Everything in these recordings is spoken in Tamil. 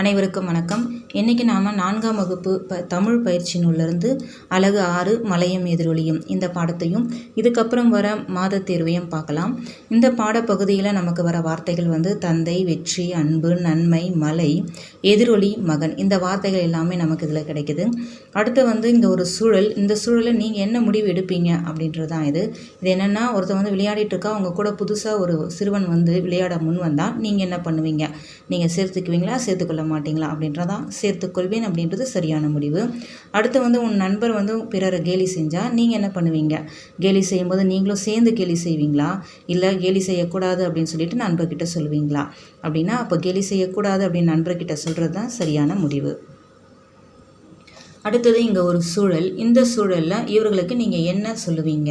அனைவருக்கும் வணக்கம். இன்றைக்கி நாம் நான்காம் வகுப்பு ப தமிழ் பயிற்சி நூலிருந்து அழகு ஆறு மலையும் எதிரொலியும் இந்த பாடத்தையும் இதுக்கப்புறம் வர மாத தேர்வையும் பார்க்கலாம். இந்த பாடப்பகுதியில் நமக்கு வர வார்த்தைகள் வந்து தந்தை வெற்றி அன்பு நன்மை மலை எதிரொலி மகன். இந்த வார்த்தைகள் எல்லாமே நமக்கு இதில் கிடைக்குது. அடுத்து வந்து இங்கே ஒரு சூழல் இந்த சூழலில் நீங்கள் என்ன முடிவு எடுப்பீங்க அப்படின்றது தான் இது. இது என்னென்னா ஒருத்தர் வந்து விளையாடிட்டு இருக்கா அவங்க கூட புதுசாக ஒரு சிறுவன் வந்து விளையாட முன் வந்தால் நீங்கள் என்ன பண்ணுவீங்க? நீங்கள் சேர்த்துக்குவீங்களா? சேர்த்துக்கொள்ள மாட்டீங்களா அப்படின்றதான் சேர்த்துக்கொள்வேன் அப்படின்றது சரியான முடிவு. அடுத்து வந்து உன் நண்பர் வந்து பிறரை கேலி செஞ்சால் நீங்கள் என்ன பண்ணுவீங்க? கேலி செய்யும்போது நீங்களும் சேர்ந்து கேலி செய்வீங்களா? இல்லை கேலி செய்யக்கூடாது அப்படின்னு சொல்லிட்டு நண்பர்கிட்ட சொல்லுவீங்களா? அப்படின்னா அப்போ கேலி செய்யக்கூடாது அப்படின்னு நண்பர்கிட்ட சொல்கிறது தான் சரியான முடிவு. அடுத்தது இங்கே ஒரு சூழல். இந்த சூழலில் இவர்களுக்கு நீங்கள் என்ன சொல்லுவீங்க?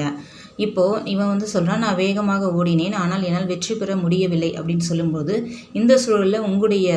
இப்போது இவன் வந்து சொல்கிறான் நான் வேகமாக ஓடினேன் ஆனால் என்னால் வெற்றி பெற முடியவில்லை அப்படின்னு சொல்லும்போது இந்த சூழலில் உங்களுடைய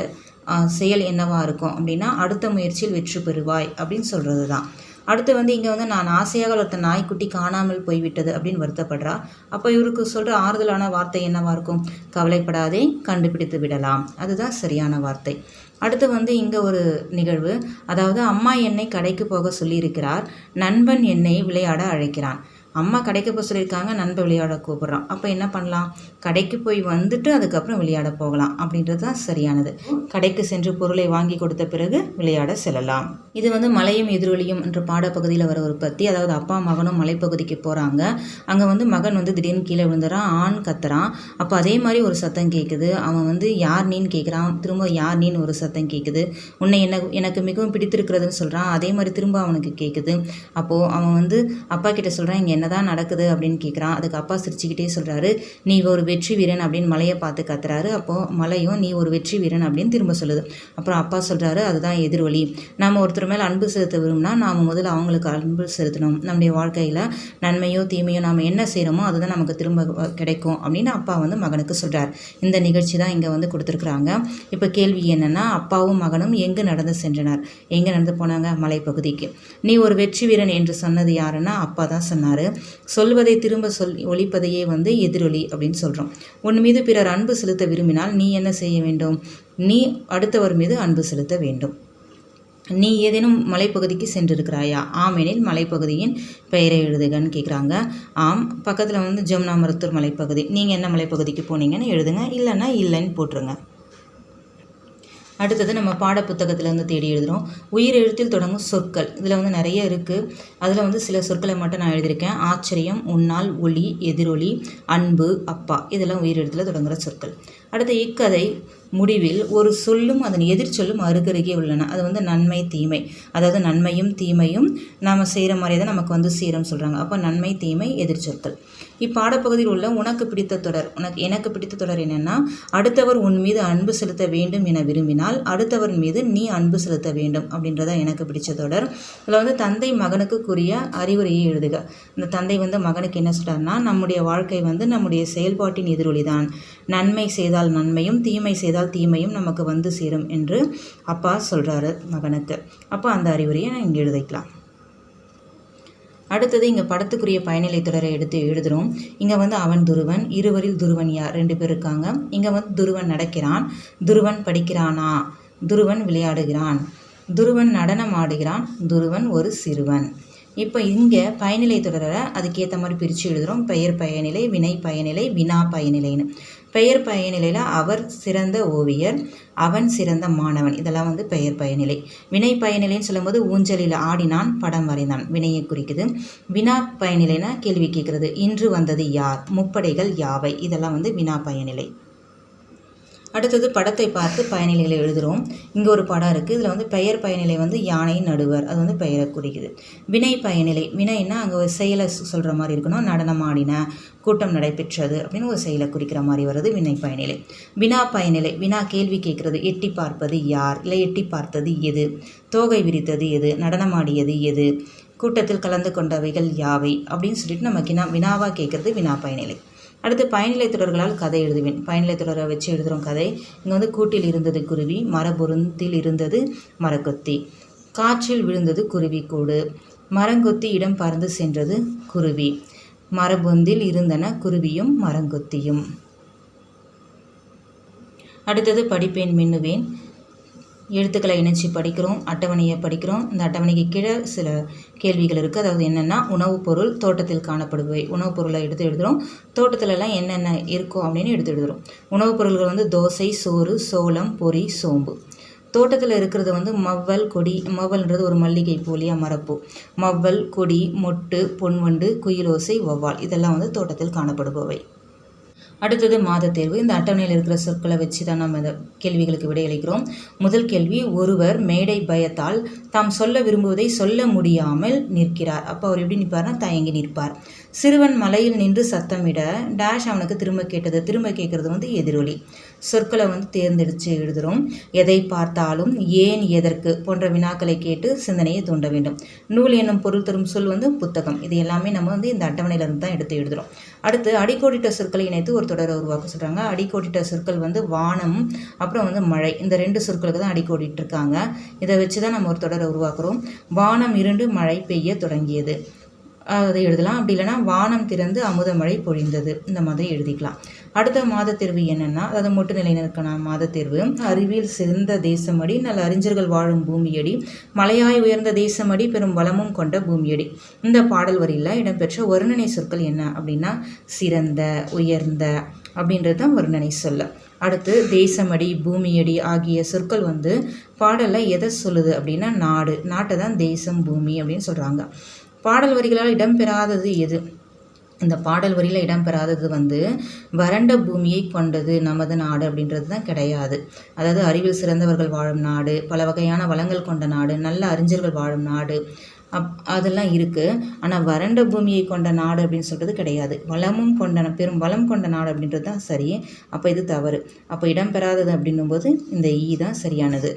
செயல் என்னவாக இருக்கும் அப்படின்னா அடுத்த முயற்சியில் வெற்றி பெறுவாய் அப்படின்னு சொல்கிறது தான் அடுத்து வந்து இங்கே வந்து நான் ஆசையாக வளர்த்த நாய்க்குட்டி காணாமல் போய்விட்டது அப்படின்னு வருத்தப்படுறா. அப்போ இவருக்கு சொல்கிற ஆறுதலான வார்த்தை என்னவாக இருக்கும்? கவலைப்படாதே கண்டுபிடித்து விடலாம். அதுதான் சரியான வார்த்தை. அடுத்து வந்து இங்கே ஒரு நிகழ்வு. அதாவது அம்மா என்னை கடைக்கு போக சொல்லியிருக்கிறார். நண்பன் என்னை விளையாட அழைக்கிறான். அம்மா கடைக்கு போக சொல்லியிருக்காங்க நண்பன் விளையாட கூப்பிட்றான். அப்போ என்ன பண்ணலாம்? கடைக்கு போய் வந்துட்டு அதுக்கப்புறம் விளையாட போகலாம். அப்படின்றது தான் சரியானது. கடைக்கு சென்று பொருளை வாங்கி கொடுத்த பிறகு விளையாட செல்லலாம். இது வந்து மலையும் எதிரொலியும் என்ற பாடப்பகுதியில் வர ஒரு பற்றி அதாவது அப்பா மகனும் மலைப்பகுதிக்கு போகிறாங்க அங்கே வந்து மகன் வந்து திடீர்னு கீழே விழுந்துறான் ஆண் கத்துறான். அப்போ அதே மாதிரி ஒரு சத்தம் கேட்குது அவன் வந்து யார் நீன்னு கேட்குறான் திரும்ப யார் நீன்னு ஒரு சத்தம் கேட்குது உன்னை என்ன எனக்கு மிகவும் பிடித்திருக்கிறதுன்னு சொல்கிறான் அதே மாதிரி திரும்ப அவனுக்கு கேட்குது அப்போது அவன் வந்து அப்பா கிட்ட சொல்கிறான் இங்கே என்னதான் நடக்குது அப்படின்னு கேட்குறான் அதுக்கு அப்பா சிரிச்சுக்கிட்டே சொல்கிறாரு நீ ஒரு வெற்றி வீரன் அப்படின்னு மலையை பார்த்து கத்துறாரு. அப்போது மலையும் நீ ஒரு வெற்றி வீரன் அப்படின்னு திரும்ப சொல்லுது. அப்புறம் அப்பா சொல்கிறாரு அதுதான் எதிர்வழி. நம்ம ஒருத்தர் மேலே அன்பு செலுத்த விரும்பினா நாம் முதல்ல அவங்களுக்கு அன்பு செலுத்தணும். நம்முடைய வாழ்க்கையில் நன்மையோ தீமையோ நாம் என்ன செய்கிறோமோ அதுதான் நமக்கு திரும்ப கிடைக்கும். அப்படின்னு அப்பா வந்து மகனுக்கு சொல்கிறார் இந்த நிகழ்ச்சி தான் இங்கே வந்து கொடுத்துருக்குறாங்க. இப்போ கேள்வி என்னென்னா அப்பாவும் மகனும் எங்கு நடந்து சென்றனர்? எங்கே நடந்து போனாங்க? மலைப்பகுதிக்கு. நீ ஒரு வெற்றி வீரன் என்று சொன்னது யாருன்னா அப்பா தான் சொன்னார். சொல்வதை திரும்ப சொல் ஒழிப்பதையே வந்து எதிரொலி அப்படின்னு சொல்கிறோம் உன் மீது பிறர் அன்பு செலுத்த விரும்பினால் நீ என்ன செய்ய வேண்டும்? நீ அடுத்தவர் மீது அன்பு செலுத்த வேண்டும். நீ ஏதேனும் மலைப்பகுதிக்கு சென்றிருக்கிறாயா? ஆம் எனில் மலைப்பகுதியின் பெயரை எழுதுகன்னு கேட்குறாங்க ஆம் பக்கத்தில் வந்து ஜமுனா மருத்தூர் மலைப்பகுதி. நீங்கள் என்ன மலைப்பகுதிக்கு போனீங்கன்னு எழுதுங்க. இல்லைன்னா இல்லைன்னு போட்டுருங்க. அடுத்தது நம்ம பாட புத்தகத்தில் வந்து தேடி எழுதுகிறோம் உயிர் எழுத்தில் தொடங்கும் சொற்கள். இதில் வந்து நிறைய இருக்குது அதில் வந்து சில சொற்களை மட்டும் நான் எழுதியிருக்கேன். ஆச்சரியம் உன்னால் ஒளி எதிரொலி அன்பு அப்பா. இதெல்லாம் உயிர் எழுத்தில் தொடங்குகிற சொற்கள். அடுத்து இக்கதை முடிவில் ஒரு சொல்லும் அதன் எதிர்ச்சொல்லும் அருகருகே உள்ளன. அது வந்து நன்மை தீமை. அதாவது நன்மையும் தீமையும் நாம் செய்கிற மாதிரியே தான் நமக்கு வந்து சீரம் சொல்கிறாங்க அப்போ நன்மை தீமை எதிர்ச்சொற்கள் இப்பாடப்பகுதியில் உள்ள உனக்கு பிடித்த தொடர் உனக்கு எனக்கு பிடித்த தொடர் என்னென்னா அடுத்தவர் உன் மீது அன்பு செலுத்த வேண்டும் என விரும்பினால் அடுத்தவர் மீது நீ அன்பு செலுத்த வேண்டும் அப்படின்றத எனக்கு பிடிச்ச தொடர். இதில் வந்து தந்தை மகனுக்குரிய அறிவுரையை எழுதுக. இந்த தந்தை வந்து மகனுக்கு என்ன சொல்றாருன்னா நம்முடைய வாழ்க்கை வந்து நம்முடைய செயல்பாட்டின் எதிரொலி தான் நன்மை செய்தால் நன்மையும் தீமை செய்தால் தீமையும் நமக்கு வந்து சேரும் என்று அப்பா சொல்கிறாரு மகனுக்கு. அப்போ அந்த அறிவுரையை நான் இங்கே எழுதிக்கலாம். அடுத்தது இங்கே படத்துக்குரிய பயனிலை தொடரை எடுத்து எழுதுகிறோம் இங்கே வந்து அவன் துருவன் இருவரில் துருவன் யார்? ரெண்டு பேர் இருக்காங்க. இங்கே வந்து துருவன் நடக்கிறான். துருவன் படிக்கிறானா? துருவன் விளையாடுகிறான். துருவன் நடனம் ஆடுகிறான். துருவன் ஒரு சிறுவன். இப்போ இங்கே பயனிலை தொடரை அதுக்கேற்ற மாதிரி பிரித்து எழுதுகிறோம் பெயர் பயனிலை வினை பயனிலை வினா பயனிலைன்னு. பெயர் பயனிலையில் அவர் சிறந்த ஓவியர் அவன் சிறந்த மாணவன். இதெல்லாம் வந்து பெயர் பயனிலை. வினை பயனிலைன்னு சொல்லும்போது ஊஞ்சலில் ஆடினான் படம் வரைந்தான். வினையை குறிக்குது. வினா பயனிலைனா கேள்வி கேட்குறது. இன்று வந்தது யார்? முப்படைகள் யாவை? இதெல்லாம் வந்து வினா பயனிலை. அடுத்தது படத்தை பார்த்து பயனிலைகளை எழுதுகிறோம் இங்கே ஒரு படம் இருக்குது இதில் வந்து பெயர் பயனிலை வந்து யானை நடுவர். அது வந்து பெயரை குறிக்குது. வினை பயனிலை. வினைன்னா அங்கே ஒரு செயலை சொல்கிற மாதிரி இருக்கணும் நடனம் ஆடின கூட்டம் நடைபெற்றது அப்படின்னு ஒரு செயலை குறிக்கிற மாதிரி வருது வினை பயனிலை. வினா பயனிலை. வினா கேள்வி கேட்குறது. எட்டி பார்ப்பது யார்? இல்லை எட்டி பார்த்தது எது? தோகை விரித்தது எது? நடனமாடியது எது? கூட்டத்தில் கலந்து கொண்டவைகள் யாவை? அப்படின்னு சொல்லிட்டு நமக்கு கினா வினாவாக கேட்குறது வினா பயனிலை. அடுத்து பயனிலை தொடர்களால் கதை எழுதுவேன். பயனிலை தொடரை வச்சு எழுதுகிறோம் கதை. இங்கே வந்து கூட்டில் இருந்தது குருவி மரபொருந்தில் இருந்தது மரக்கொத்தி காற்றில் விழுந்தது குருவி கூடு. மரங்கொத்தி இடம் பறந்து சென்றது குருவி. மரபொந்தில் இருந்தன குருவியும் மரங்கொத்தியும். அடுத்தது படிப்பேன் மின்னுவேன். எழுத்துக்களை இணைச்சி படிக்கிறோம் அட்டவணையை படிக்கிறோம். இந்த அட்டவணைக்கு கீழே சில கேள்விகள் இருக்குது அதாவது என்னென்னா உணவுப் பொருள் தோட்டத்தில் காணப்படுபவை. உணவுப் பொருளை எடுத்து எழுதுகிறோம் தோட்டத்திலலாம் என்னென்ன இருக்கும் அப்படின்னு எடுத்து எழுதுகிறோம் உணவுப் பொருள்கள் வந்து தோசை சோறு சோளம் பொரி சோம்பு. தோட்டத்தில் இருக்கிறது வந்து மவ்வல் கொடி. மவ்வல்ன்றது ஒரு மல்லிகை பூலியா மரப்பூ மவ்வல் கொடி மொட்டு பொன்வண்டு குயிலோசை வௌவால். இதெல்லாம் வந்து தோட்டத்தில் காணப்படுபவை. அடுத்தது மாத தேர்வு. இந்த அட்டவணையில் இருக்கிற சொற்களை வச்சு தான் நம்ம இந்த கேள்விகளுக்கு விடையளிக்கிறோம் முதல் கேள்வி ஒருவர் மேடை பயத்தால் தாம் சொல்ல விரும்புவதை சொல்ல முடியாமல் நிற்கிறார். அப்போ அவர் எப்படி நிற்பார்னா தயங்கி நிற்பார். சிறுவன் மலையில் நின்று சத்தமிட டேஷ் அவனுக்கு திரும்ப கேட்டது திரும்ப கேட்குறது வந்து எதிரொலி. சொற்களை வந்து தேர்ந்தெடுத்து எழுதுகிறோம் எதை பார்த்தாலும் ஏன் எதற்கு போன்ற வினாக்களை கேட்டு சிந்தனையை தூண்ட வேண்டும். நூல் என்னும் பொருள் தரும் சொல் வந்து புத்தகம். இது எல்லாமே நம்ம வந்து இந்த அட்டவணையிலிருந்து தான் எடுத்து எழுதுகிறோம் அடுத்து அடிக்கோடிட்ட சொற்களை இணைத்து ஒரு தொடரை உருவாக்க சொல்கிறாங்க அடிக்கோடிட்ட சொற்கள் வந்து வானம் அப்புறம் வந்து மழை. இந்த ரெண்டு சொற்களுக்கு தான் அடிக்கோடிட்டு இருக்காங்க. இதை வச்சு தான் நம்ம ஒரு தொடரை உருவாக்குறோம். வானம் இருண்டு மழை பெய்ய தொடங்கியது. அதை எழுதலாம். அப்படி இல்லைன்னா வானம் திறந்து அமுத மழை பொழிந்தது. இந்த மாதிரி எழுதிக்கலாம். அடுத்த மாத தேர்வு என்னென்னா அதாவது மொட்டு நிலையினருக்கான மாத தேர்வு அறிவியல் சிறந்த தேசமடி நல்ல அறிஞர்கள் வாழும் பூமியடி மலையாய் உயர்ந்த தேசமடி பெரும் வளமும் கொண்ட பூமியடி. இந்த பாடல் வரியில் இடம்பெற்ற வருணனை சொற்கள் என்ன அப்படின்னா சிறந்த உயர்ந்த அப்படின்றது தான் வருணனை சொல்ல. அடுத்து தேசமடி பூமியடி ஆகிய சொற்கள் வந்து பாடலில் எதை சொல்லுது அப்படின்னா நாடு. நாட்டை தான் தேசம் பூமி அப்படின்னு சொல்கிறாங்க பாடல் வரிகளால் இடம்பெறாதது எது? இந்த பாடல் வரியில் இடம்பெறாதது வந்து வறண்ட பூமியை கொண்டது நமது நாடு அப்படின்றது தான் கிடையாது. அதாவது அறிவில் சிறந்தவர்கள் வாழும் நாடு பல வகையான வளங்கள் கொண்ட நாடு நல்ல அறிஞர்கள் வாழும் நாடு அப் அதெல்லாம் இருக்குது ஆனால் வறண்ட பூமியை கொண்ட நாடு அப்படின்னு சொல்கிறது கிடையாது. வளமும் கொண்ட பெரும் வளம் கொண்ட நாடு அப்படின்றது தான் சரி. அப்போ இது தவறு. அப்போ இடம்பெறாதது அப்படின்னும்போது இந்த ஈ தான் சரியானது.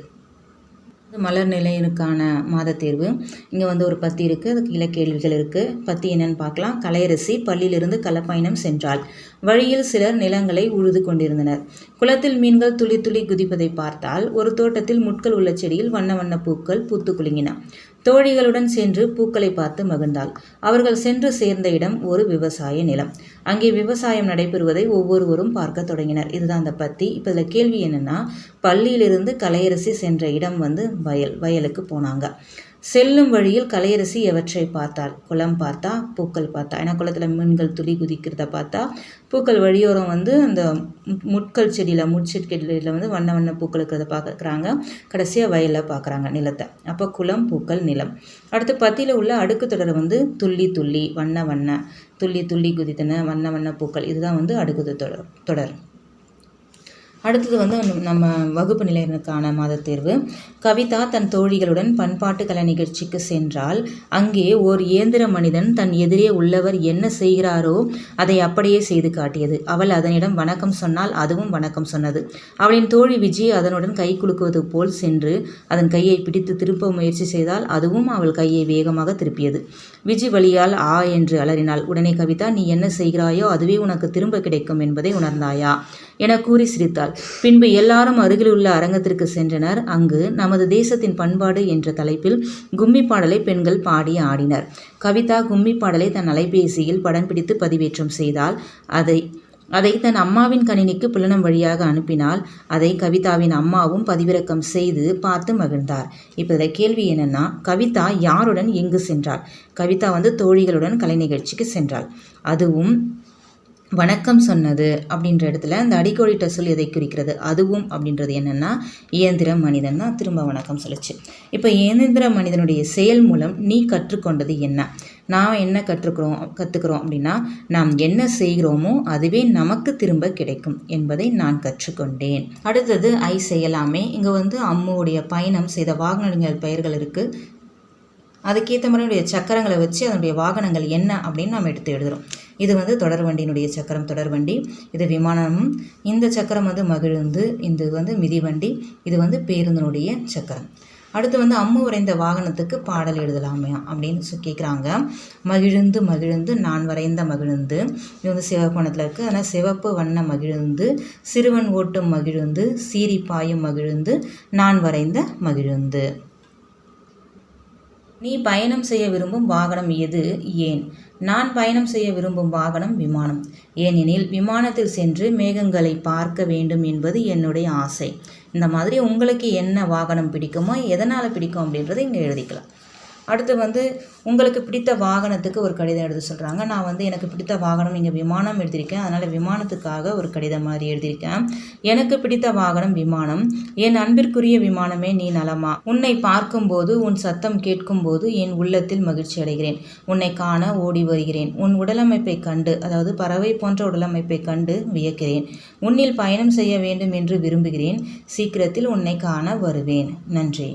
மலர் நிலையனுக்கான மாத தேர்வு. இங்கே வந்து ஒரு பத்தி இருக்குது அதுக்கு கீழே கேள்விகள் இருக்குது பத்தி என்னன்னு பார்க்கலாம். கலையரசி பள்ளியிலிருந்து கலப்பயணம் சென்றாள். வழியில் சிலர் நிலங்களை உழுது கொண்டிருந்தனர். குளத்தில் மீன்கள் துளி துளி குதிப்பதை பார்த்தால் ஒரு தோட்டத்தில் முட்கள் உள்ள செடியில் வண்ண வண்ண பூக்கள் பூத்து குலுங்கின. தோழிகளுடன் சென்று பூக்களை பார்த்து மகிழ்ந்தாள். அவர்கள் சென்று சேர்ந்த இடம் ஒரு விவசாய நிலம். அங்கே விவசாயம் நடைபெறுவதை ஒவ்வொருவரும் பார்க்க தொடங்கினர். இதுதான் அந்த பத்தி. இப்போ இதில் கேள்வி என்னென்னா பள்ளியிலிருந்து கலையரசி சென்ற இடம் வந்து வயல் வயலுக்கு போனாங்க. செல்லும் வழியில் கலையரசி எவற்றை பார்த்தாள் குளம் பார்த்தா பூக்கள் பார்த்தா. ஏன்னா குளத்தில் மீன்கள் துளி குதிக்கிறத பார்த்தா பூக்கள் வழியோரம் வந்து அந்த முட்கள் செடியில் முட்செடியில் வந்து வண்ண வண்ண பூக்கள் இருக்கிறத பார்க்குறாங்க. கடைசியாக வயலில் பார்க்குறாங்க நிலத்தை. அப்போ குளம் பூக்கள் நிலம். அடுத்து பத்தியில் உள்ள அடுக்கு தொடர் வந்து துள்ளி துள்ளி வண்ண வண்ண துள்ளி துள்ளி குதித்தன வண்ண வண்ண பூக்கள். இதுதான் வந்து அடுக்கு தொடர். தொடர். அடுத்தது வந்து நம்ம வகுப்பு நிலையனுக்கான மாத தேர்வு. கவிதா தன் தோழிகளுடன் பண்பாட்டு கலை நிகழ்ச்சிக்கு சென்றால் அங்கே ஓர் இயந்திர மனிதன் தன் எதிரே உள்ளவர் என்ன செய்கிறாரோ அதை அப்படியே செய்து காட்டியது. அவள் அதனிடம் வணக்கம் சொன்னால் அதுவும் வணக்கம் சொன்னது. அவளின் தோழி விஜய் அதனுடன் கை குலுக்குவது போல் சென்று அதன் கையை பிடித்து திருப்ப முயற்சி செய்தால் அதுவும் அவள் கையை வேகமாக திருப்பியது. விஜி வழியால் ஆ என்று அலறினாள். உடனே கவிதா நீ என்ன செய்கிறாயோ அதுவே உனக்கு திரும்ப கிடைக்கும் என்பதை உணர்ந்தாயா? என கூறி சிரித்தாள். பின்பு எல்லாரும் அருகிலுள்ள அரங்கத்திற்கு சென்றனர். அங்கு நமது தேசத்தின் பண்பாடு என்ற தலைப்பில் கும்மி பாடலை பெண்கள் பாடி ஆடினர். கவிதா கும்மி பாடலை தன் அலைபேசியில் படம் பிடித்து பதிவேற்றம் செய்தால் அதை அதை தன் அம்மாவின் கணினிக்கு புலனம் வழியாக அனுப்பினால் அதை கவிதாவின் அம்மாவும் பதிவிறக்கம் செய்து பார்த்து மகிழ்ந்தார். இப்போ இதில் கேள்வி என்னென்னா கவிதா யாருடன் எங்கு சென்றாள்? கவிதா வந்து தோழிகளுடன் கலை நிகழ்ச்சிக்கு சென்றாள். அதுவும் வணக்கம் சொன்னது அப்படின்ற இடத்துல அந்த அடிக்கோடிட்ட சொல் எதை குறிக்கிறது? அதுவும் அப்படின்றது என்னென்னா இயந்திர மனிதன் தான் திரும்ப வணக்கம் சொல்லிச்சு. இப்போ இயந்திர மனிதனுடைய செயல் மூலம் நீ கற்றுக்கொண்டது என்ன? நாம் என்ன கற்றுக்கிறோம் கற்றுக்கிறோம் அப்படின்னா நாம் என்ன செய்கிறோமோ அதுவே நமக்கு திரும்ப கிடைக்கும் என்பதை நான் கற்றுக்கொண்டேன். அடுத்தது ஐ செய்யலாமே. இங்கே வந்து அம்முடைய பயணம் செய்த வாகனங்கள் பெயர்கள் இருக்குது அதுக்கேற்ற மாதிரியுடைய சக்கரங்களை வச்சு அதனுடைய வாகனங்கள் என்ன அப்படின்னு நம்ம எடுத்து எழுதுகிறோம் இது வந்து தொடர் வண்டியினுடைய சக்கரம் தொடர் வண்டி. இது விமானம். இந்த சக்கரம் வந்து மகிழுந்து இது வந்து மிதிவண்டி இது வந்து பேருந்தினுடைய சக்கரம். அடுத்து வந்து அம்மு வரைந்த வாகனத்துக்கு பாடல் எழுதலாமே அப்படின்னு கேட்குறாங்க மகிழுந்து மகிழுந்து நான் வரைந்த மகிழுந்து. இது வந்து சிவப்பணத்தில் இருக்குது ஆனால் சிவப்பு வண்ண மகிழுந்து சிறுவன் ஓட்டும் மகிழுந்து சீரி பாயும் மகிழுந்து நான் வரைந்த மகிழுந்து. நீ பயணம் செய்ய விரும்பும் வாகனம் எது? ஏன்? நான் பயணம் செய்ய விரும்பும் வாகனம் விமானம். ஏனெனில் விமானத்தில் சென்று மேகங்களை பார்க்க வேண்டும் என்பது என்னுடைய ஆசை. இந்த மாதிரி உங்களுக்கு என்ன வாகனம் பிடிக்குமோ எதனால் பிடிக்கும் அப்படின்றத இங்கே எழுதிக்கலாம். அடுத்து வந்து உங்களுக்கு பிடித்த வாகனத்துக்கு ஒரு கடிதம் எழுத சொல்கிறாங்க நான் வந்து எனக்கு பிடித்த வாகனம் இங்கே விமானம் எழுதியிருக்கேன் அதனால் விமானத்துக்காக ஒரு கடிதம் மாதிரி எழுதியிருக்கேன். எனக்கு பிடித்த வாகனம் விமானம். என் அன்பிற்குரிய விமானமே நீ நலமா? உன்னை பார்க்கும்போது உன் சத்தம் கேட்கும்போது என் உள்ளத்தில் மகிழ்ச்சி அடைகிறேன். உன்னை காண ஓடி வருகிறேன். உன் உடலமைப்பை கண்டு அதாவது பறவை போன்ற உடலமைப்பை கண்டு வியக்கிறேன். உன்னில் பயணம் செய்ய வேண்டும் என்று விரும்புகிறேன். சீக்கிரத்தில் உன்னை காண வருவேன். நன்றி.